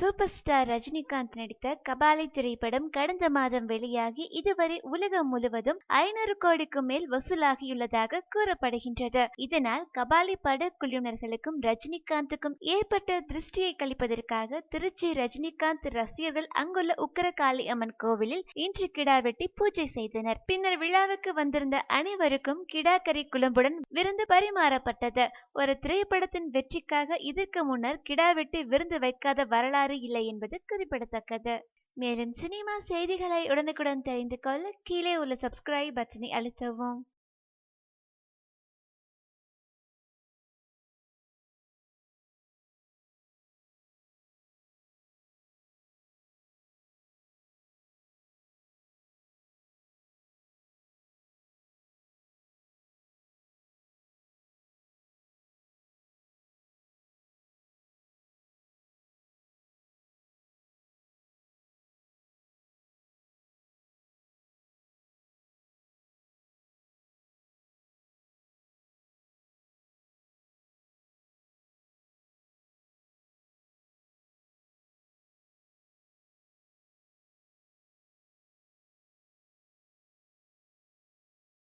Super star Rajinikanth நடித்த கபாலி திரைப்படம் கடந்த மாதம் வெளியாகி இதுவரை உலகம் முழுவதும் ஐநூறு கோடிக்கும் மேல் வசூலாகியுள்ளதாக கூறப்படுகின்றது. இதனால் கபாலி பட குழுவினர்களுக்கும் ரஜினிகாந்துக்கும் ஏற்பட்ட திருஷ்டியை கழிப்பதற்காக திருச்சி ரஜினிகாந்த் ரசிகர்கள் அங்குள்ள உக்கரகாளி அம்மன் கோவிலில் இன்று கிடா வெட்டி பூஜை செய்தனர். பின்னர் விழாவுக்கு வந்திருந்த அனைவருக்கும் கிடாக்கறி குழம்புடன் விருந்து பரிமாறப்பட்டது. ஒரு திரைப்படத்தின் வெற்றிக்காக இதற்கு முன்னர் கிடா வெட்டி விருந்து வைக்காத வரலாறு இல்லை என்பது குறிப்பிடத்தக்கது. மேலும் சினிமா செய்திகளை உடனுக்குடன் தெரிந்து கொள்ள கீழே உள்ள சப்ஸ்கிரைப் பட்டனை அழுத்தவும்.